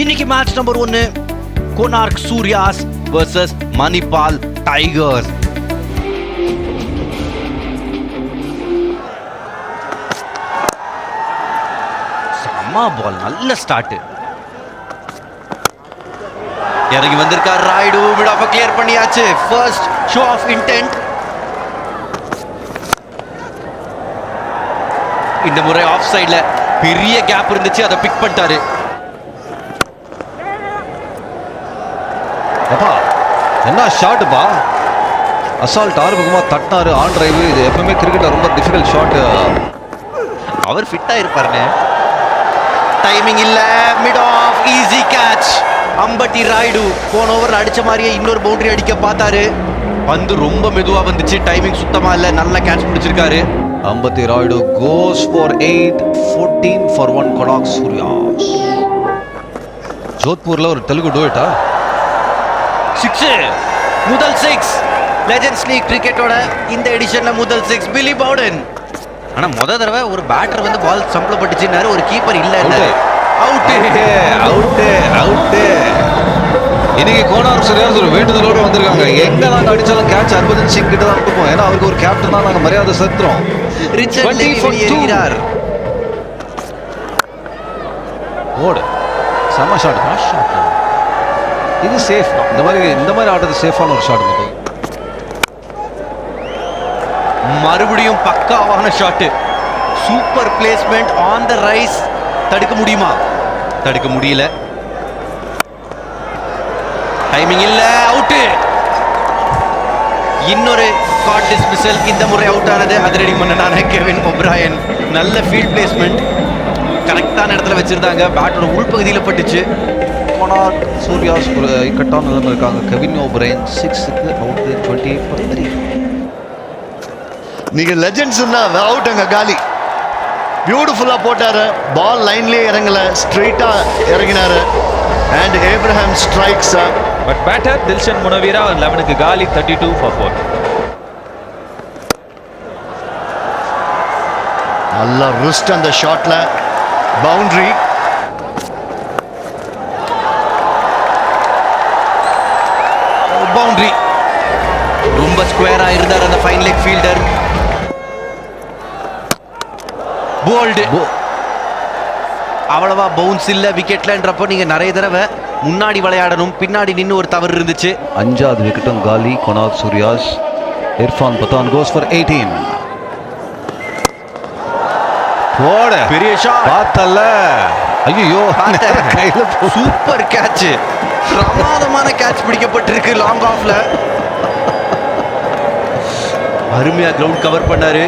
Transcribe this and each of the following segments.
இன்னைக்கு match number ஒன்னு Konark Suryas versus Manipal tigers செம்ம பால் நல்ல ஸ்டார்ட் இறங்கி வந்திருக்கார் ராய்டு. மிட் ஆஃப் கிளியர் பண்ணியாச்சு. ஃபர்ஸ்ட் ஷோ ஆஃப் இன்டென்ட் இந்த முறை ஆஃப் சைடுல பெரிய கேப் இருந்துச்சு. அதை பிக் பண்ணிட்டாரு அப்பா என்ன ஷாட்டுப்பா அசால்ட் ஆரம்பமா தட்டினாரு ஆன் டிரைவ் இது எப்பவுமே கிரிக்கெட்ல ரொம்ப டிஃபிகல்ட் ஷாட் அவர் ஃபிட்டா இருப்பாருங்க டைமிங் இல்ல. Mid off easy catch Ambati Rayudu போன ஓவர் அடிச்ச மாதிரியே இன்னொரு பவுண்டரி அடிக்க பார்த்தாரு. பந்து ரொம்ப மெதுவா வந்துச்சு. டைமிங் சுத்தமா இல்ல. நல்ல catch பிடிச்சிருக்காரு Ambati Rayudu goes for eight fourteen for one Kotak Suryas ஜோத்பூர்ல ஒரு தெலுங்கு டூட்டா சிக்ஸ் முதல் சிக்ஸ் லெஜண்ட்ஸ் லீக் கிரிக்கெட்டோட இந்த எடிஷன்ல முதல் சிக்ஸ் பிலி பவுடன் ஆனா முத தடவை ஒரு பேட்டர் வந்து பால் சம்பளம் பட்டுச்சுன்னாரு. ஒரு கீப்பர் இல்ல அவுட் அவுட்டு அவுட்டு இன்னைக்கு கோனார் சூர்யாஸ் ஒரு வேண்டுதலோடு வந்திருக்காங்க. எங்க நாங்க அடிச்சாலும் கேட்ச் ஹர்பஜன் சிங் கிட்ட தான் கொடுப்போம். ஏன்னா அவருக்கு ஒரு கேப்டன் தான் நாங்க மரியாதை செலுத்துறோம். Richard 20 Levi for two. வெளியேறுகிறார் ஓடு செம்ம ஷாட் இது சேஃப் இந்த மாதிரி இந்த மாதிரி ஆடுறது சேஃபான ஒரு ஷாட் இது மறுபடியும் பக்காவான shot super placement on the rise தடுக்க முடியுமா? தடுக்க முடியல. டைமிங் இல்ல அவுட் இன்னொரு காட் டிஸ்மிசல் இந்த முறை அவுட் ஆனது. அதிரடி மன்னனான கெவின் ஒப்ராயன் நல்ல ஃபீல்ட் பிளேஸ்மெண்ட் கரெக்டான இடத்துல வச்சிருந்தாங்க. பேட்டோட உள்பகுதியில் பட்டுச்சு. சூர்யாஸ் ஒரு இக்கட்டான நிலைமை இருக்காங்க கெவின் ஓபரேன் சிக்ஸுக்கு out twenty eight for three நீங்க லெஜெண்ட்ஸ்னா அவுட் அங்க காலி. பியூட்டிஃபுல்லா போட்டாரு. பால் லைன்லயே இறங்கல. ஸ்ட்ரெயிட்டா இறங்கினாரு. And Abraham strikes but batter Dilshan Munaweera லெவனுக்கு காலி தேர்ட்டி டூ ஃபார் ஃபோர் நல்ல ரிஸ்ட் அந்த ஷாட்ல பவுண்டரி பவுண்டரி ரொம்ப ஸ்கொயரா இருந்தார் அந்த ஃபைன் லெக் ஃபீல்டர் போல்டு அவ்வளவா பவுன்ஸ் இல்ல விக்கெட்லன்றப்போ நீங்க நிறைய தடவை முன்னாடி விளையாடணும் பின்னாடி நின்னு ஒரு தவறு இருந்துச்சு அஞ்சாவது விக்கெட்டும் காலி Konark Suryas Irfan Pathan goes for eighteen போட பெரிய ஷாட் பார்த்தல ஐயோ கையில சூப்பர் கேட்ச் பிரமாதமான கேட்ச் பிடிக்கப்பட்டிருக்கு லாங் ஆஃப்ல அருமையா கிரவுண்ட் கவர் பண்ணாரு.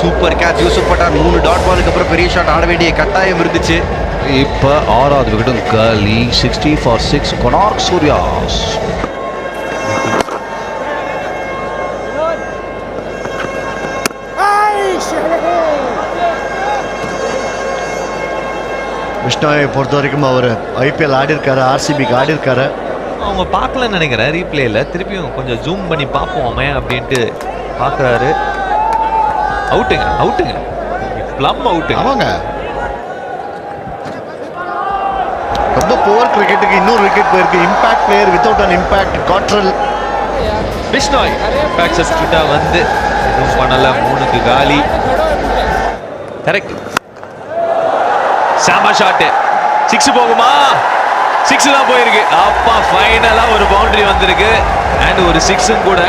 சூப்பர் கேட்ச் யூசுப் பட்டான் மூணு டாட் பாலுக்கு அப்புறம் பெரிய ஷாட் ஆட வேண்டிய கட்டாயம் இருந்துச்சு. இப்ப ஆறாவது விக்கெட்டும் காலி sixty for six Konark Suryas விஷ்ணுவை பொறுத்த வரைக்கும் அவர் ஐபிஎல் ஆடி இருக்காரு ஆர்சிபிக்கு ஆடி இருக்காரு அவங்க பார்க்கலன்னு நினைக்கிறேன் ரீப்ளேல திருப்பியும் கொஞ்சம் ஜூம் பண்ணி பார்ப்போமே அப்படின்ட்டு பார்க்குறாரு அவுட்டுங்க அவுட்டுங்க ப்ளம் அவுட்டுங்க ஆமாங்க. ரொம்ப புவர் கிரிக்கெட்டுக்கு இன்னொரு விக்கெட் போயிருக்கு. Impact player without an impact Cottrell Bishnoi back சப்ஸ்டியூட்டா வந்து எதுவும் பண்ணல மூணுக்கு காலி. கரெக்ட் சாமா ஷாட் சிக்ஸ் போகுமா? சிக்ஸ் தான் போயிருக்கு. அப்பா ஃபைனலா ஒரு பவுண்டரி வந்திருக்கு. அண்ட் ஒரு சிக்ஸும் கூட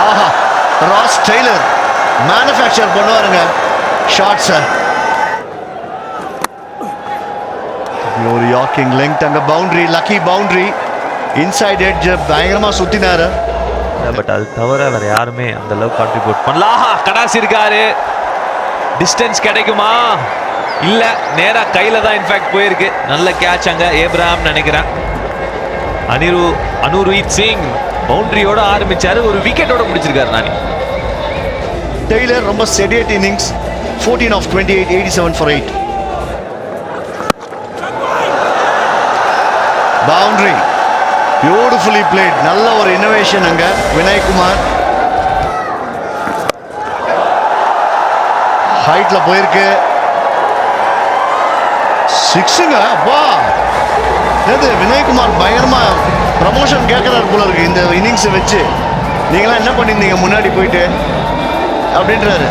ஆஹா ராஸ் டெய்லர் மேனுஃபேக்சர் பண்ணுவாருங்க ஷார்ட்ஸை ஒரு யாக்கிங் லெங்க் அங்க boundary lucky boundary inside edge பயங்கரமா சுத்தினாரு. பட் அது தவிர வேற யாருமே அந்த அளவுக்கு கான்ட்ரிபியூட் பண்ணலாம் கடாசி இருக்காரு. டிஸ்டன்ஸ் கிடைக்குமா? இல்ல நேரா கையில தான் இன்ஃபேக்ட் போயிருக்கு. நல்ல கேட்ச் அங்க ஏப்ராம் நினைக்கிறேன். அனிரு அனுரீத் சிங் பவுண்டரியோட ஆரம்பிச்சாரு. ஒரு விக்கெட்டோட முடிச்சிருக்காரு நானி. டெய்லர் ரொம்ப sedate innings fourteen off twenty eight eighty seven for eight boundary beautifully played நல்ல ஒரு இன்னோவேஷன் அங்க. வினய்குமார். ஹைட்ல போயிருக்கு. சிக்ஸுங்க அப்பா! எது வினய்குமார் பயங்கரமா ப்ரமோஷன் கேட்குறாரு போல இருக்கு இந்த இன்னிங்ஸை வச்சு. நீங்களாம் என்ன பண்ணியிருந்தீங்க? முன்னாடி போயிட்டு. அப்படின்றாரு.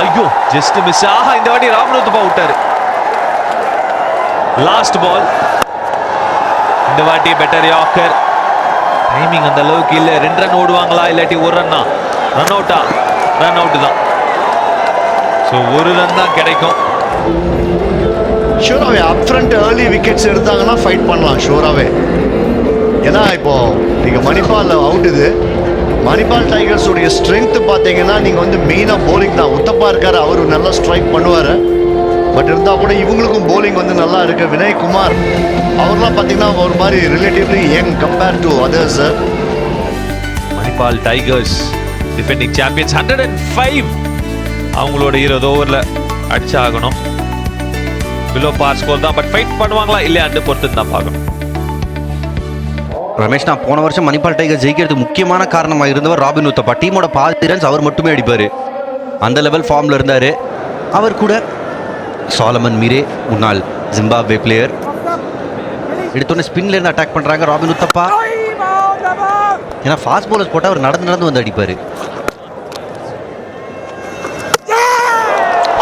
ஐயோ ஜஸ்ட் மிஸ் ஆஹா இந்த வாட்டி ராமநாதப்பா விட்டாரு. லாஸ்ட் பால் இந்த வாட்டி பெட்டர் யாக்கர். டைமிங் அந்த அளவுக்கு இல்ல. ரெண்டு ரன் ஓடுவாங்களா இல்லாட்டி ஒரு ரன்னா ரன் அவுட்டா ரன் அவுட் தான். ஸோ ஒரு ரன் தான் கிடைக்கும். ஷூராகவே அப் ஃப்ரண்ட் ஏர்லி விக்கெட்ஸ் எடுத்தாங்கன்னா ஃபைட் பண்ணலாம் ஷூராகவே ஏன்னா இப்போ நீங்கள் மணிப்பால் அவுட் இது. மணிபால் டைகர்ஸ் உடைய ஸ்ட்ரென்த் பார்த்தீங்கன்னா நீங்கள் வந்து மெயினாக போலிங் தான். உத்தப்பா இருக்கார் அவர் நல்லா ஸ்ட்ரைக் பண்ணுவார். பட் இருந்தால் கூட இவங்களுக்கும் போலிங் வந்து நல்லா இருக்குது வினய் குமார் அவர்லாம் பார்த்தீங்கன்னா ஒரு மாதிரி relatively young compare to others Manipal Tigers defending champions hundred and five அவங்களோட இருபது ஓவரில் அடிச்சாகணும். பிலோ பார் ஸ்கோர் தான் பட் ஃபைட் பண்ணுவாங்களா இல்லையான்னு பொறுத்து தான் பார்க்கணும். ரமேஷ் நான் போன வருஷம் மணிப்பால் டைகர் ஜெயிக்கிறது முக்கியமான காரணமாக இருந்தவர் ராபின் உத்தப்பா. டீமோட பாதி ரன்ஸ் அவர் மட்டுமே அடிப்பார். அந்த லெவல் ஃபார்மில் இருந்தார். அவர் கூட சாலமன் மீரே முன்னாள் ஜிம்பாப்வே பிளேயர் எடுத்தோடனே ஸ்பின்ல இருந்து அட்டாக் பண்ணுறாங்க ராபின் உத்தப்பா. ஏன்னா ஃபாஸ்ட் போலர்ஸ் போட்டால் அவர் நடந்து நடந்து வந்து அடிப்பார்.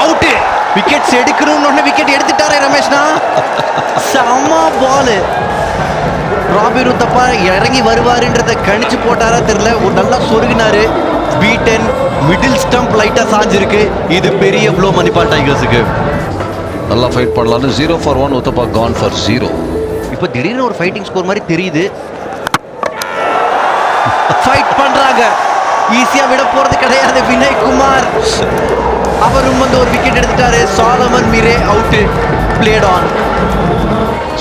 அவுட்டு விக்கெட்ஸ் எடுக்கணும்னு விக்கெட் எடுத்துட்டாரே ரமேஷ்னா. செம்ம பாலு ராபின் உத்தப்பா இறங்கி வருவாருன்றத கணிச்சு போட்டாரா தெரியல. ஒரு நல்லா சொருகினாரு. பீட்டன் மிடில் ஸ்டம்ப் லைட்டா சாஞ்சிருக்கு. இது பெரிய ப்ளோ மணிப்பால் டைகர்ஸுக்கு. நல்லா ஃபைட் பண்ணலாம்னு zero for one Uthappa gone for zero இப்போ திடீர்னு ஒரு ஃபைட்டிங் ஸ்கோர் மாதிரி தெரியுது. ஃபைட் பண்றாங்க. ஈஸியா விட போறது கிடையாது. வினய் குமார் அவரும் வந்து ஒரு விக்கெட் எடுத்துட்டாரு. Solomon Mire out played on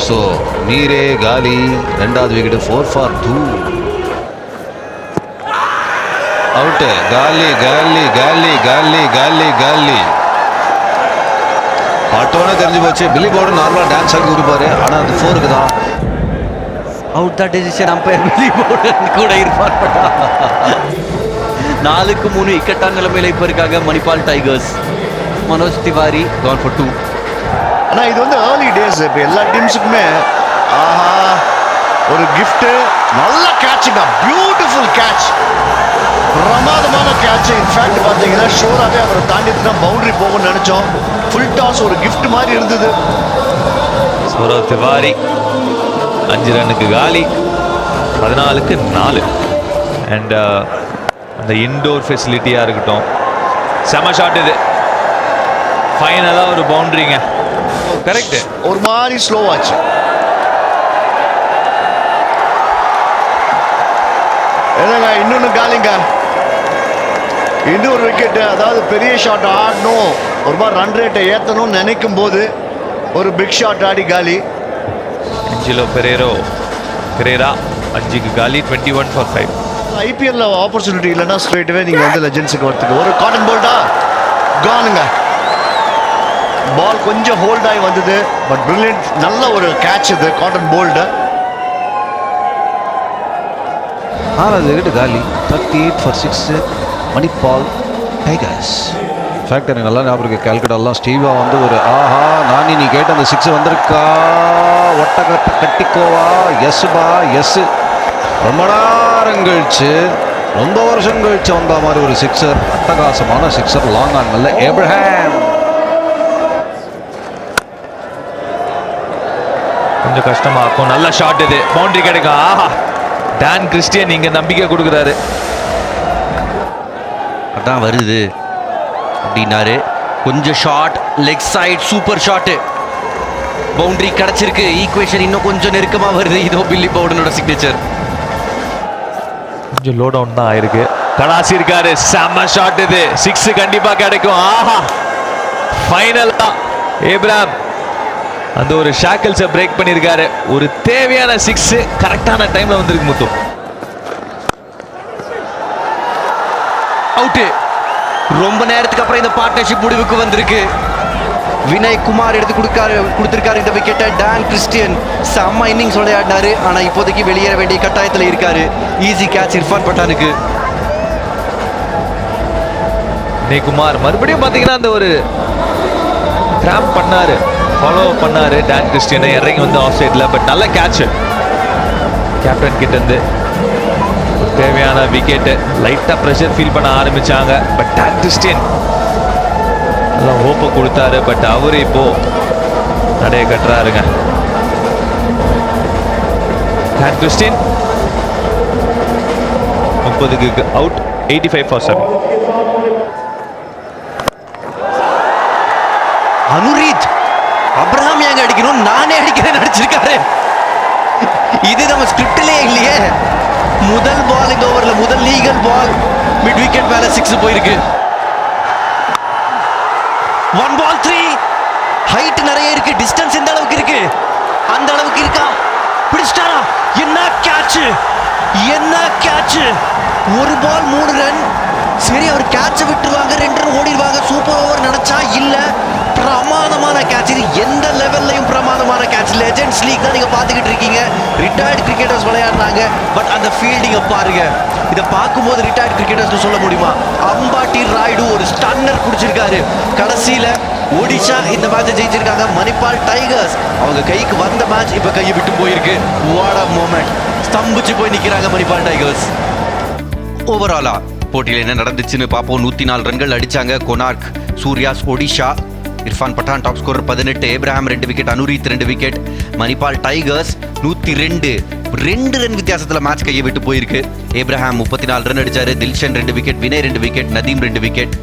so Mire காலி ரெண்டாவது wicket four for two out காலி காலி காலி காலி காலி காலி. பட்டோன்னே தெரிஞ்சு போச்சு. பில்லி போர்டு நார்மலாக டான்ஸ் ஆகி கொடுப்பாரு ஆனால் அது ஃபோருக்கு தான். அவுட் தான் டெசிஷன் அம்பையர் பில்லி போர்டு கூட இருப்பார். நாலுக்கு மூணு இக்கட்டான நிலைமையில் இப்போ இருக்காங்க Manipal Tigers. Manoj Tiwary gone for two ஆனால் இது வந்து ஏர்லி டேஸ் இப்போ எல்லா டீம்ஸுக்குமே ஆஹா ஒரு கிஃப்ட்டு நல்ல கேட்சுங்க பியூட்டிஃபுல் கேட்ச் பிரமாதமான கேட்ச் இன்ஃபேக்ட் பார்த்தீங்கன்னா ஷோராகவே அவரை தாண்டிட்டு தான் பவுண்டரி போகும்னு நினச்சோம். ஃபுல் டாஸ் ஒரு கிஃப்ட் மாதிரி இருந்தது. சௌரவ் திவாரி அஞ்சு ரன்னுக்கு காலி பதினாலுக்கு நாலு. அண்ட் uh, அந்த இன்டோர் ஃபெசிலிட்டியாக இருக்கட்டும். செம ஷாட் இது. ஃபைனலாக ஒரு பவுண்டரிங்க கரெக்டு ஒரு மாதிரி ஸ்லோ ஆச்சு. என்னங்க இன்னொன்று காலிங்க. இன்னொரு விக்கெட்டு அதாவது பெரிய ஷாட் ஆடணும். ஒரு மாதிரி ரன் ரேட்டை ஏற்றணும்னு நினைக்கும் போது ஒரு பிக் ஷாட் ஆடி காலி. அஞ்சிலோ பெரேரோ பெரேரா அஞ்சுக்கு காலி டுவெண்ட்டி ஒன் ஃபார் ஃபைவ் ஐபிஎல்ல ஆப்பர்ச்சுனிட்டி இல்லைன்னா ஸ்ட்ரெயிட்வே நீங்கள் வந்து லெஜெண்ட்ஸுக்கு வரத்துக்கு. ஒரு காட்டன் போல்டா கானுங்க பால் கொஞ்சம் ஹோல்ட் ஆகி வந்தது. பட் பிரில்லியன்ட் நல்ல ஒரு கேட்ச் இது காட்டன் போல்டு ஆறாவது விக்கெட் காலி. Thirty eight for six Manipal Tigers. Fact எனக்கு நல்லா ஞாபகம் இருக்கு கேல்கட்டாலாம் ஸ்டீவா வந்து ஒரு ஆஹா நானி நீ கேட்ட அந்த சிக்ஸ் வந்திருக்கா? ஒட்டகத்தை கட்டிக்கோவா? எஸ் பா எஸ் ரொம்ப நேரம் கழிச்சு ரொம்ப வருஷம் கழிச்சு வந்த மாதிரி ஒரு சிக்ஸர் அட்டகாசமான சிக்ஸர் லாங் ஆன்மல்ல ஏப்ரஹாம் கொஞ்சம் கஷ்டமா இருக்கும் நல்ல ஷாட் இது. பவுண்டரி கிடைக்கும். ஆஹா. டான் கிறிஸ்டியன் இங்க நம்பிக்கை கொடுக்குறாரு. அதான் வருது. அப்படின்னாரு. கொஞ்சம் shot leg side super shot boundary கிடைச்சிருக்கு. ஈக்குவேஷன் இன்னும் கொஞ்சம் நெருக்கமா வருது. இதோ பில்லி பவுடனோட சிக்னேச்சர் கொஞ்சம் லோ டவுன் தான் ஆயிருக்கு. கலாசி இருக்காரு. செம்ம ஷாட் இது. சிக்ஸ் கண்டிப்பா கிடைக்கும். ஆஹா. ஃபைனலா ஏப்ராம் அந்த ஒரு ஷாக்கிள்ஸை பிரேக் பண்ணியிருக்காரு ஒரு தேவையான சிக்ஸ் கரெக்டான டைம்ல வந்திருக்கு முத்து. அவுட்டு ரொம்ப நேரத்துக்கு அப்புறம் இந்த பார்ட்னர்ஷிப் முடிவுக்கு வந்திருக்கு. வினய் குமார் எடுத்து கொடுக்காரு கொடுத்திருக்காரு இந்த விக்கெட்டை டான் கிறிஸ்டியன் செம்ம இன்னிங்ஸ் விளையாடினாரு. ஆனால் இப்போதைக்கு வெளியேற வேண்டிய கட்டாயத்தில் இருக்காரு. ஈஸி கேட்ச் இர்ஃபான் பட்டானுக்கு. குமார் மறுபடியும் பார்த்தீங்கன்னா அந்த ஒரு கிராம் பண்ணாரு. ஃபாலோ பண்ணாரு டான் கிறிஸ்டியனை இறங்கி வந்து ஆஃப் சைடில் பட் நல்ல கேட்ச் கேப்டன் கிட்ட இருந்து தேவையான விக்கெட்டு லைட்டாக ப்ரெஷர் ஃபீல் பண்ண ஆரம்பித்தாங்க பட் டேன் கிறிஸ்டியன் நல்லா ஹோப்பை கொடுத்தாரு. பட் அவரு இப்போ நடைய கட்டுறாருங்க. டேன் கிறிஸ்டியன் முப்பதுக்கு out eighty five for seven அடிக்கணும் நடிச்சிருக்காரு. இது நம்ம ஸ்கிரிப்டிலே இல்லையே. முதல் பால் இந்த ஓவர்ல முதல் லீகல் பால் மிட் விக்கெட் மேல சிக்ஸ் போயிருக்கு. ஒன் பால் த்ரீ ஹைட் நிறைய இருக்கு. டிஸ்டன்ஸ் எந்த அளவுக்கு இருக்கு? அந்த அளவுக்கு இருக்கா? பிடிச்சிட்டாரா? என்ன கேட்ச் என்ன கேட்ச் ஒரு பால் மூணு ரன் சரி அவர் கேட்சை விட்டுருவாங்க. ரெண்டு ரன் ஓடிடுவாங்க சூப்பர் ஓவர் நினைச்சா இல்லை. பிரமாதமான கேட்ச் இது எந்த லெவல்லையும் பிரமாதமான கேட்ச் லெஜெண்ட்ஸ் லீக் தான் நீங்கள் பார்த்துக்கிட்டு இருக்கீங்க. ரிட்டையர்டு கிரிக்கெட்டர்ஸ் விளையாடுறாங்க. பட் அந்த ஃபீல்டிங்கை பாருங்க. இதை பார்க்கும்போது ரிட்டையர்டு கிரிக்கெட்டர்ஸ் சொல்ல முடியுமா? அம்பாட்டி ராய்டு ஒரு ஸ்டன்னர் குடிச்சிருக்காரு. கடைசியில் ஒடிஷா இந்த மேட்சை ஜெயிச்சிருக்காங்க. மணிப்பால் டைகர்ஸ் அவங்க கைக்கு வந்த மேட்ச் இப்போ கையை விட்டு போயிருக்கு. வாட் அ மூமெண்ட் ஸ்தம்பிச்சு போய் நிற்கிறாங்க மணிப்பால் டைகர்ஸ். ஓவராலா போட்டியில் என்ன நடந்துச்சுன்னு பார்ப்போம். நூற்றி நாலு ரன்கள் அடித்தாங்க கொனார்க் சூர்யாஸ் ஒடிஷா. இர்ஃபான் பட்டான் டாப் ஸ்கோர் பதினெட்டு ஏப்ரஹாம் ரெண்டு விக்கெட் அனுரீத் ரெண்டு விக்கெட் மணிபால் டைகர்ஸ் நூத்தி ரெண்டு. ரெண்டு ரன் வித்தியாசத்துல மேட்ச் கையை விட்டு போயிருக்கு. ஏப்ரஹாம் முப்பத்தி நாலு ரன் அடிச்சாரு. தில்ஷன் ரெண்டு விக்கெட் வினய் ரெண்டு விக்கெட் நதீம் ரெண்டு விக்கெட்